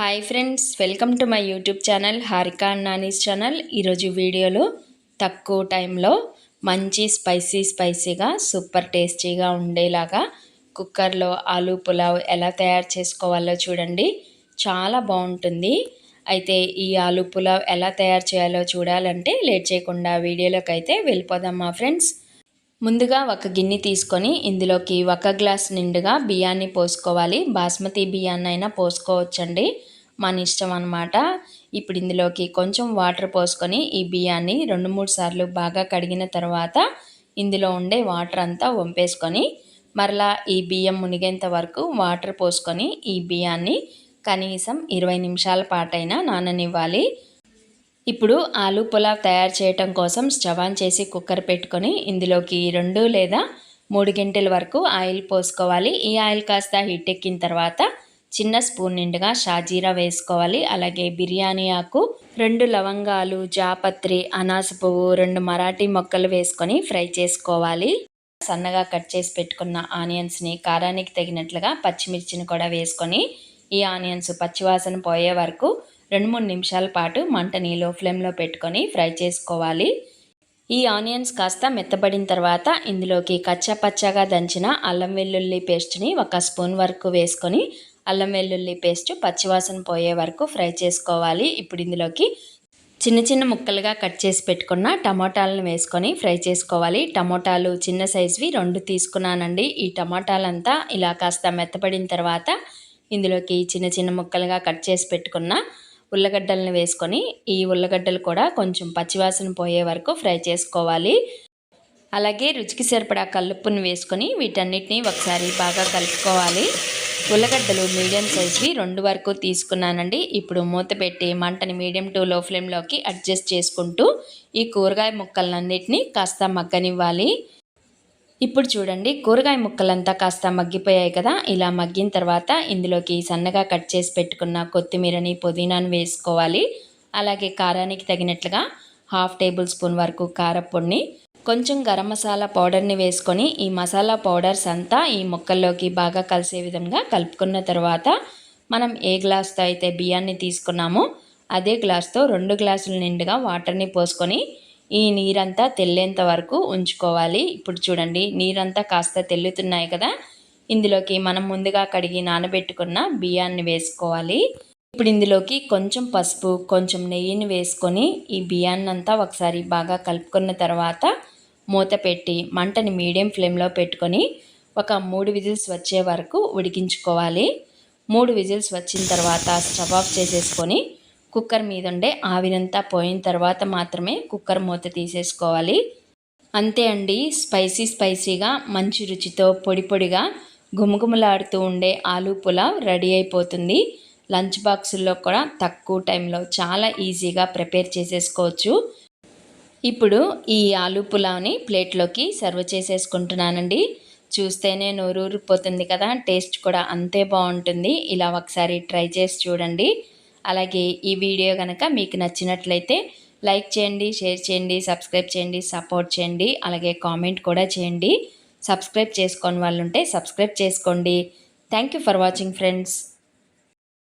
Hi friends welcome to my YouTube channel Harika Nani's channel ఈరోజు వీడియోలో తక్కువ టైంలో మంచి స్పైసీ స్పైసీగా సూపర్ టేస్టీగా ఉండేలాగా కుక్కర్లో ఆలు పులావ్ ఎలా తయారు చేసుకోవాలో చూడండి. చాలా బాగుంటుంది. అయితే ఈ ఆలు పులావ్ ఎలా తయారు చేయాలో చూడాలంటే లేట్ చేయకుండా వీడియోలోకి అయితే వెళ్ళిపోదాం మా ఫ్రెండ్స్ ముందుగా ఒక గిన్నె తీసుకొని ఇందులోకి ఒక గ్లాస్ నిండుగా బియ్యాన్ని పోసుకోవాలి. బాస్మతి బియ్యాన్ని అయినా పోసుకోవచ్చండి. మన ఇష్టం అనమాట ఇప్పుడు ఇందులోకి కొంచెం వాటర్ పోసుకొని ఈ బియ్యాన్ని రెండు మూడు సార్లు బాగా కడిగిన తర్వాత ఇందులో ఉండే వాటర్ అంతా వంపేసుకొని మరలా ఈ బియ్యం మునిగేంత వరకు వాటర్ పోసుకొని ఈ బియ్యాన్ని కనీసం ఇరవై నిమిషాల పాటైనా నాననివ్వాలి. ఇప్పుడు ఆలు పులావ్ తయారు చేయటం కోసం స్టవ్ ఆన్ చేసి కుక్కర్ పెట్టుకొని ఇందులోకి రెండు లేదా మూడు గంటల వరకు ఆయిల్ పోసుకోవాలి. ఈ ఆయిల్ కాస్త హీట్ ఎక్కిన తర్వాత చిన్న స్పూన్ నిండుగా షాజీరా వేసుకోవాలి. అలాగే బిర్యానీ ఆకు రెండు లవంగాలు జాపత్రి అనాస పువ్వు రెండు మరాఠీ మొక్కలు వేసుకొని ఫ్రై చేసుకోవాలి. సన్నగా కట్ చేసి పెట్టుకున్న ఆనియన్స్ని కారానికి తగినట్లుగా పచ్చిమిర్చిని కూడా వేసుకొని ఈ ఆనియన్స్ పచ్చివాసన పోయే వరకు రెండు మూడు నిమిషాల పాటు మంటని లో ఫ్లేమ్లో పెట్టుకొని ఫ్రై చేసుకోవాలి. ఈ ఆనియన్స్ కాస్త మెత్తబడిన తర్వాత ఇందులోకి కచ్చా పచ్చగా దంచిన అల్లం వెల్లుల్లి పేస్ట్ని ఒక స్పూన్ వరకు వేసుకొని అల్లం వెల్లుల్లి పేస్ట్ పచ్చివాసన పోయే వరకు ఫ్రై చేసుకోవాలి. ఇప్పుడు ఇందులోకి చిన్న చిన్న ముక్కలుగా కట్ చేసి పెట్టుకున్న టమోటాలను వేసుకొని ఫ్రై చేసుకోవాలి. టమోటాలు చిన్న సైజువి రెండు తీసుకున్నానండి. ఈ టమోటాలంతా ఇలా కాస్త మెత్తబడిన తర్వాత ఇందులోకి చిన్న చిన్న ముక్కలుగా కట్ చేసి పెట్టుకున్న ఉల్లగడ్డలను వేసుకొని ఈ ఉల్లగడ్డలు కూడా కొంచెం పచ్చివాసన పోయే వరకు ఫ్రై చేసుకోవాలి. అలాగే రుచికి సరిపడా కలుపుని వేసుకొని వీటన్నిటిని ఒకసారి బాగా కలుపుకోవాలి. ఉల్లగడ్డలు మీడియం సైజ్వి రెండు వరకు తీసుకున్నానండి. ఇప్పుడు మూత పెట్టి మంటని మీడియం టు లో ఫ్లేమ్లోకి అడ్జస్ట్ చేసుకుంటూ ఈ కూరగాయ ముక్కలన్నిటిని కాస్త మగ్గనివ్వాలి. ఇప్పుడు చూడండి కూరగాయ ముక్కలంతా కాస్త మగ్గిపోయాయి కదా. ఇలా మగ్గిన తర్వాత ఇందులోకి సన్నగా కట్ చేసి పెట్టుకున్న కొత్తిమీరని పుదీనాను వేసుకోవాలి. అలాగే కారానికి తగినట్లుగా హాఫ్ టేబుల్ స్పూన్ వరకు కారపొడిని కొంచెం గరం మసాలా పౌడర్ని వేసుకొని ఈ మసాలా పౌడర్స్ అంతా ఈ ముక్కల్లోకి బాగా కలిసే విధంగా కలుపుకున్న తర్వాత మనం ఏ గ్లాస్తో అయితే బియ్యాన్ని తీసుకున్నామో అదే గ్లాస్తో రెండు గ్లాసుల నిండుగా వాటర్ని పోసుకొని ఈ నీరంతా తెల్లేంత వరకు ఉంచుకోవాలి. ఇప్పుడు చూడండి నీరంతా కాస్త తెల్లుతున్నాయి కదా. ఇందులోకి మనం ముందుగా కడిగి నానబెట్టుకున్న బియ్యాన్ని వేసుకోవాలి. ఇప్పుడు ఇందులోకి కొంచెం పసుపు కొంచెం నెయ్యిని వేసుకొని ఈ బియ్యాన్ని అంతా ఒకసారి బాగా కలుపుకున్న తర్వాత మూత పెట్టి మంటని మీడియం ఫ్లేమ్లో పెట్టుకొని ఒక మూడు విజిల్స్ వచ్చే వరకు ఉడికించుకోవాలి. మూడు విజిల్స్ వచ్చిన తర్వాత స్టవ్ ఆఫ్ చేసేసుకొని కుక్కర్ మీద ఉండే ఆవిరంతా పోయిన తర్వాత మాత్రమే కుక్కర్ మూత తీసేసుకోవాలి. అంతే అండి స్పైసీ స్పైసీగా మంచి రుచితో పొడి పొడిగా గుమగుమలాడుతూ ఉండే ఆలూ పులావ్ రెడీ అయిపోతుంది. లంచ్ బాక్సుల్లో కూడా తక్కువ టైంలో చాలా ఈజీగా ప్రిపేర్ చేసేసుకోవచ్చు. ఇప్పుడు ఈ ఆలూ పులావ్ని ప్లేట్లోకి సర్వ్ చేసేసుకుంటున్నానండి. చూస్తేనే నోరూరిపోతుంది కదా టేస్ట్ కూడా అంతే బాగుంటుంది. ఇలా ఒకసారి ట్రై చేసి చూడండి. అలాగే ఈ వీడియో కనుక మీకు నచ్చినట్లయితే లైక్ చేయండి షేర్ చేయండి సబ్స్క్రైబ్ చేయండి సపోర్ట్ చేయండి అలాగే కామెంట్ కూడా చేయండి. సబ్స్క్రైబ్ చేసుకోని వాళ్ళు ఉంటే సబ్స్క్రైబ్ చేసుకోండి. Thank for watching friends